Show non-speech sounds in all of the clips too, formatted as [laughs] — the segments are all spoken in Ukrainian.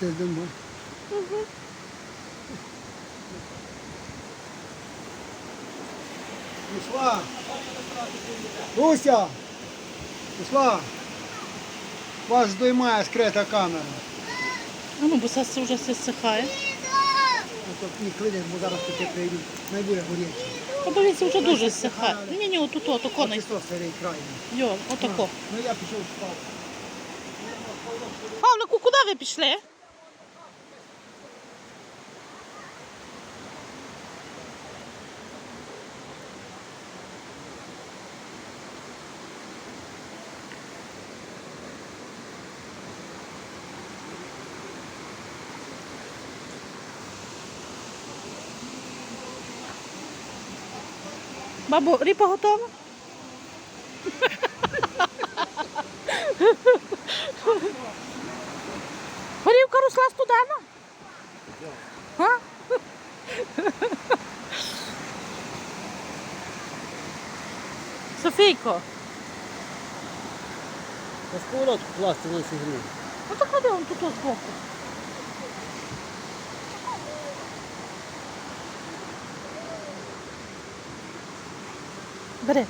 Ти думаєш? Пішла. Руся! Пішла. Вас здоймає скрита камера. А ну, бо це вже все сихає. Ото мій клинець, бо зараз таке прийду. Не буде горіти. Подивіться, вже дуже сихає. Ні, ні, отут, от, коней. Чисто старий крайній. Йо, отако. Ну я пішов спав. Павлику, куди ви пішли? Бабу, ріпа готова? Студена? А? [laughs] Софійко, На сковородку класти на сігрі. ну то ходи он тут збоку. Бери.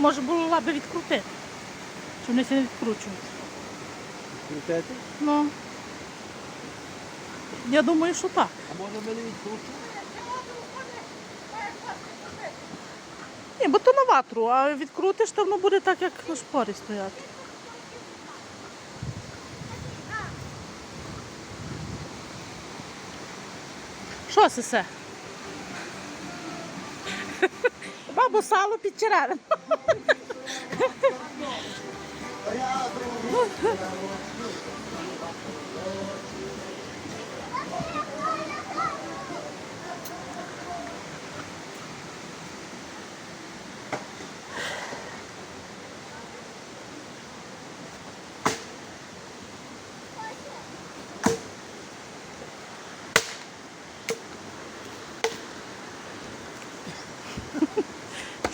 Може було би відкрутити? Чи вони не відкручують? Крутити? Ну. Я думаю, що так. А може ми не відкручуємо? Ні, бо то на ватру, а відкрутиш, то воно буде так, як на шпорі стояти. Що це Babu Salo Pittirada. [laughs]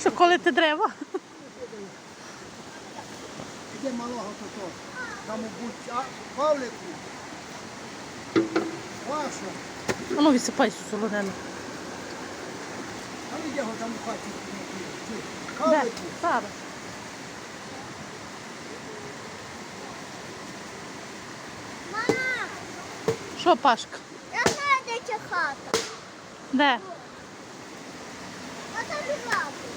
Що коли ти дерева? Іде малого то то. Там будь а, Павлику. Ваша. А ну відсипай цю солонину. А його там у хаті. Де? Павлику. Зараз. Мама, Що, Пашка? я знаю, де ця хата. Де? Ота біглавку. Угу.